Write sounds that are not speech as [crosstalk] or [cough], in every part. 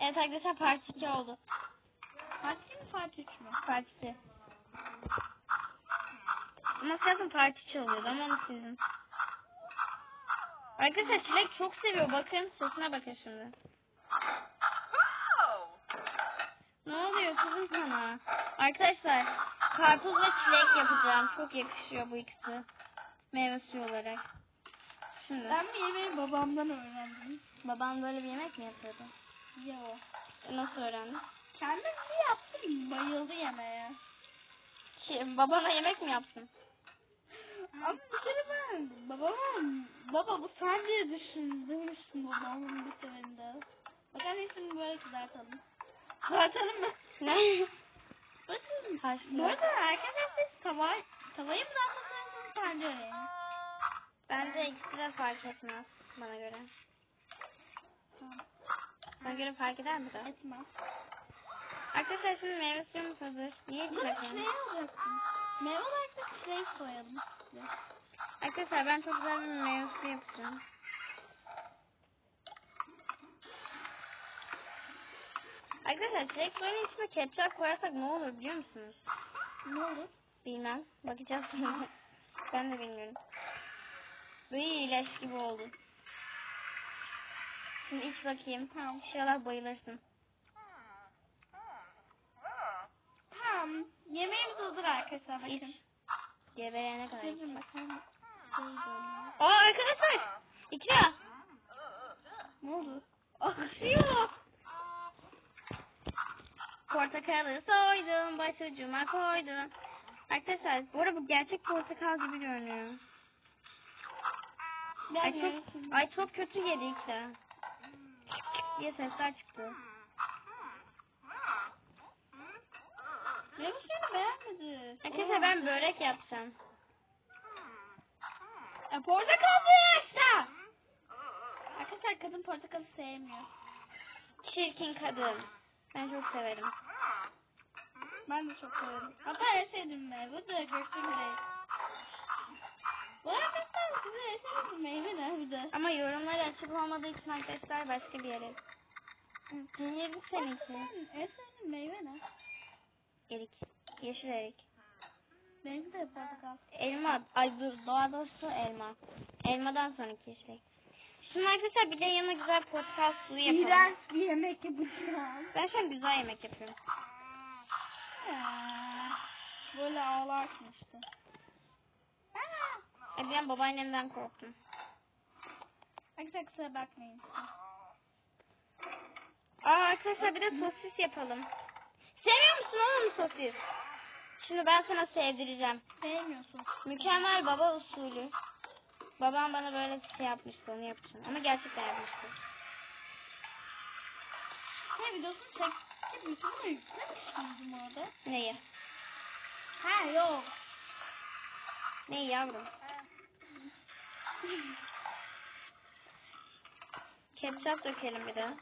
Evet arkadaşlar part 2 oldu. Part 2 mi part 3 mü? Part 2. Ama zaten part 2 oluyordu ama onu sildim. Arkadaşlar Çilek çok seviyor. Bakın sesine bakın şimdi. Ne oluyor kızım sana? Arkadaşlar karpuz ve çilek yapacağım. Çok yakışıyor bu ikisi. Meyve suyu olarak. Şimdi Ben bu yemeği babamdan öğrendim. babam böyle bir yemek mi yapıyordu? Yo. Nasıl öğrendin? Kendisi yaptı. Bayıldı yemeğe. Şey, babana yemek mi yaptın? Ama bir kere ben babama baba bu sen diye düşün demiştim babamın bir seferinde. Bak anne şimdi böyle kızartalım. Kızartalım mı? Ne? Bakın. Bu arada arkadaşlar siz tava, tavayı mı daha tencereyi mi? Bence ikisi de fark etmez bana göre. Bana göre fark eder mi de? Etmez. Arkadaşlar şimdi meyve suyumuz hazır. Niye hiç Bunu bakayım? çileği alacaksın. Meyve olarak da çileği koyalım. Arkadaşlar ben çok güzel bir meyve suyu yapacağım. Arkadaşlar çilek suyunun içine ketçap koyarsak ne olur biliyor musunuz? Ne olur? Bilmem. Bakacağız [laughs] ben de bilmiyorum. Böyle ilaç gibi oldu. Şimdi iç bakayım. Tamam. İnşallah bayılırsın. Tamam. Yemeğimiz hazır arkadaşlar bakın. İç. Geberene kadar. bakın. Şey böyle. Aa arkadaşlar. İkra. Ne oldu? Akışıyor. Portakalı soydum, başucuma koydum. Arkadaşlar bu arada bu gerçek portakal gibi görünüyor. Ay çok, ay çok kötü yedi İkra. Diye sesler çıktı. Suyunu beğenmedi. Arkadaşlar ben börek yapacağım. E, portakallı yaşta. Arkadaşlar kadın portakalı sevmiyor. Çirkin kadın. Ben çok severim. Ben de çok severim. Hatta en sevdiğim meyve de göksel böreği. Bu arkadaşlar size en sevdiğim meyve ne bir de? Ama yorumlar açık olmadığı için arkadaşlar başka bir yere. Dinleyelim seninki. En sevdiğim meyve ne? Erik. Yeşil erik. Benimki de portakal. Elma. Ay dur doğa dostu elma. Elmadan sonraki yeşil Şimdi arkadaşlar bir de yanına güzel portakal suyu yapalım. İğrenç bir yemek yapacağım. Ben şu an güzel yemek yapıyorum. Ya, Böyle ağlarsın işte. E babaannemden korktum. Arkadaşlar kusura bakmayın. Arkadaşlar bir de sosis yapalım. Seviyor musun oğlum sosis? Şimdi ben sana sevdireceğim. Sevmiyorsun. Mükemmel baba usulü. Babam bana böyle şey yapmıştı onu yapacağım. Ama gerçekten yapmıştı. Şey videosunu çekip YouTube'a yüklemiş miydim orada? Neyi? Ha yok. Neyi yavrum? Ketçap dökelim bir de.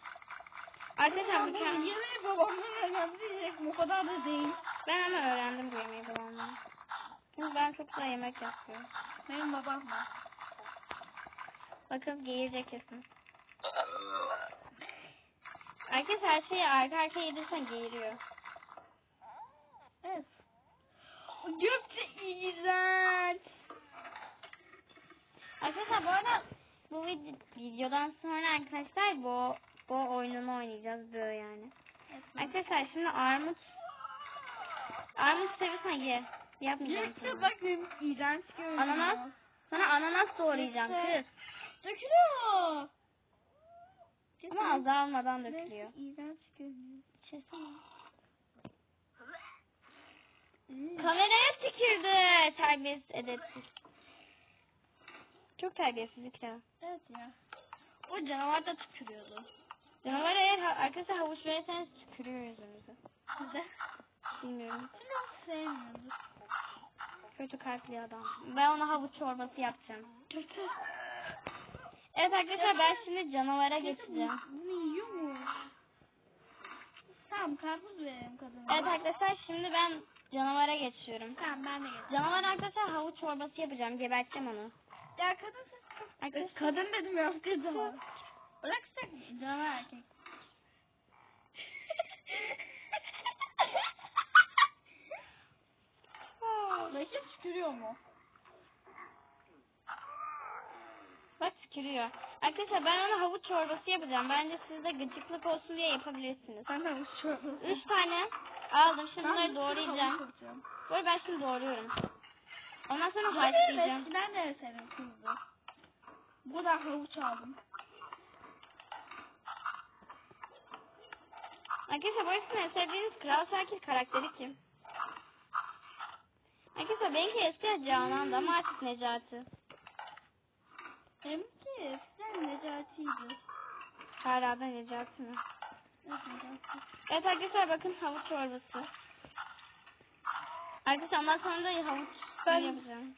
Arkadaşlar bu yemeği babamdan öğrendim. O kadar da değil. Ben ama öğrendim bu yemeği babamdan. Çünkü ben çok güzel yemek yapıyorum. Benim babam da. Bakın geğirecek kesin. Herkes her şeyi arka arkaya yedirsen geğiriyor. Evet. Gökçe iğrenç. Arkadaşlar bu arada bu vid- videodan sonra arkadaşlar bu bu oyununu oynayacağız böyle yani. Arkadaşlar şimdi armut armut seviyorsan ye. Yapmayacağım sana. bakın iğrenç görünüyor. Ananas. Sana ananas doğrayacağım kız. Dökülüyor. Ama azalmadan dökülüyor. İğrenç görünüyor. İçersene. Kameraya tükürdü. Terbiyesiz edepsiz. Çok terbiyesiz ikra. Evet ya. O canavar da tükürüyordu. Canavar eğer ha- havuç verirseniz tükürüyor yüzünüze. Size. Bilmiyorum. Biraz sevmiyordu. Kötü kalpli adam. Ben ona havuç çorbası yapacağım. Kötü. Evet arkadaşlar ben şimdi canavara geçeceğim. Bunu yiyor mu? Tamam karpuz verelim kadına. Evet arkadaşlar şimdi ben canavara geçiyorum. Tamam ben de geleceğim. Canavar arkadaşlar havuç çorbası yapacağım. Geberteceğim onu. Ya kadın siz Arkadaşlar Kadın dedim ya kadın. Bıraksak canı erkek. Belki tükürüyor mu? Bak tükürüyor. Arkadaşlar ben ona havuç çorbası yapacağım. Bence sizde gıcıklık olsun diye yapabilirsiniz. Ben havuç çorbası. Üç tane aldım. Şimdi bunları doğrayacağım. Böyle ben şimdi doğruyorum. Ondan sonra haşlayacağım. Ben de severim kızdı. Bu da havuç aldım. Arkadaşlar bu arasında sevdiğiniz Kral Şakir karakteri kim? Arkadaşlar benimki eski Canan'dı ama artık Necati. Benimki eskiden Necati'ydi. Hala da Necati mi? Evet Necati. Evet arkadaşlar bakın havuç çorbası. Arkadaşlar ondan sonra da havuç Ben- yapacağım.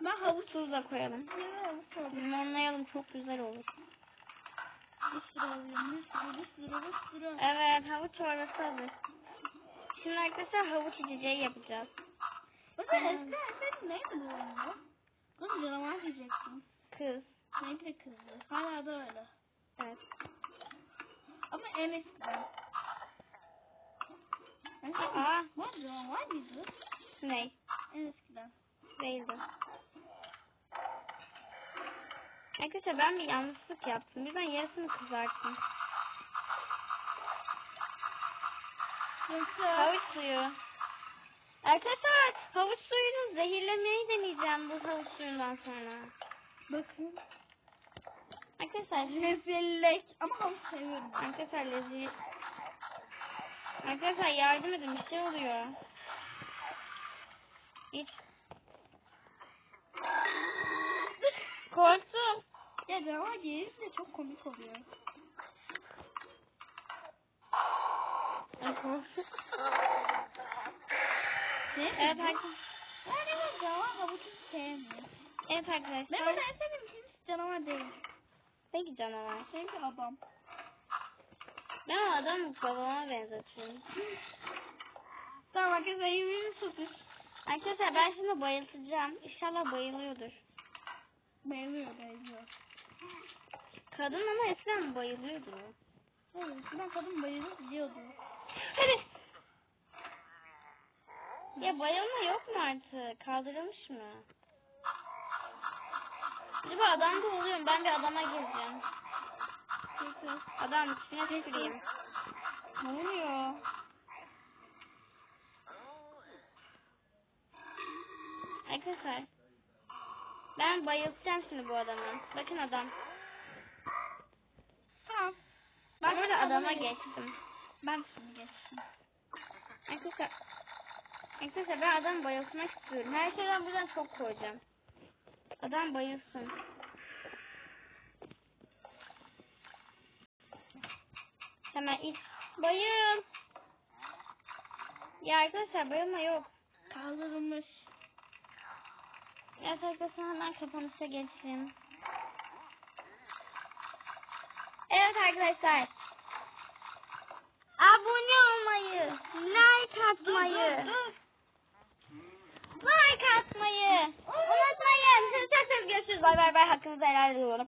Ben havuç Tuz da koyalım. yine havuç aldım. Limonlayalım çok güzel olur. Bir sürü alıyorum. Bir sürü, bir sürü, bir sürü. Evet havuç çorbası hazır. Şimdi arkadaşlar havuç içeceği yapacağız. O da senin neydi bu oyunda? Bunu canavar diyecektim. Kız. Benimki de kızdı. Hala da öyle. Evet. Ama en eskiden. Aa Bu arada canavar mıydı? ney? En eskiden. Değildi. Arkadaşlar ben bir yanlışlık yaptım. Birden yarısını kızarttım. Havuç suyu. Arkadaşlar havuç suyunu zehirlemeyi deneyeceğim bu havuç suyundan sonra. bakın. Arkadaşlar Rezillik. Ama havuç seviyorum. Arkadaşlar lezzet. Arkadaşlar yardım edin bir şey oluyor. İç. Korktum. Ya canavar gelince çok komik oluyor. [laughs] Ne? Evet arkadaşlar. Ben canavar havucu sevmiyorum. Evet arkadaşlar. en sevdiğim cins canavar değil. Peki canavar. Sevgi adam. Ben adamı babama benzetiyorum. Tamam arkadaşlar yemeğini sürpriz. Arkadaşlar ben şimdi bayıltacağım. İnşallah bayılıyordur. Bayılıyor bayılıyor. Kadın ama eskiden bayılıyordu. Evet, ben kadın bayılır diyordu. Hadi. Ya bayılma yok mu artık? Kaldırılmış mı? Acaba adam da oluyor mu? Ben bir adama gireceğim. Adam üstüne tüküreyim. Ne oluyor? Arkadaşlar. Ben bayıltacağım şimdi bu adamı. Bakın adam. Ben burada adama geçtim. Ben şimdi geçtim. Arkadaşlar. Arkadaşlar ben adam bayıltmak istiyorum. Her şeyden buradan çok koyacağım. Adam bayılsın. Hemen ilk bayıl. Ya arkadaşlar bayılma yok. Kaldırılmış. Evet arkadaşlar hemen kapanışa geçeyim. Evet arkadaşlar. Abone olmayı, like atmayı, like atmayı unutmayın. Sizi çok seviyorum. Görüşürüz. Bay bay bay. Hakkınızı helal ediyorum.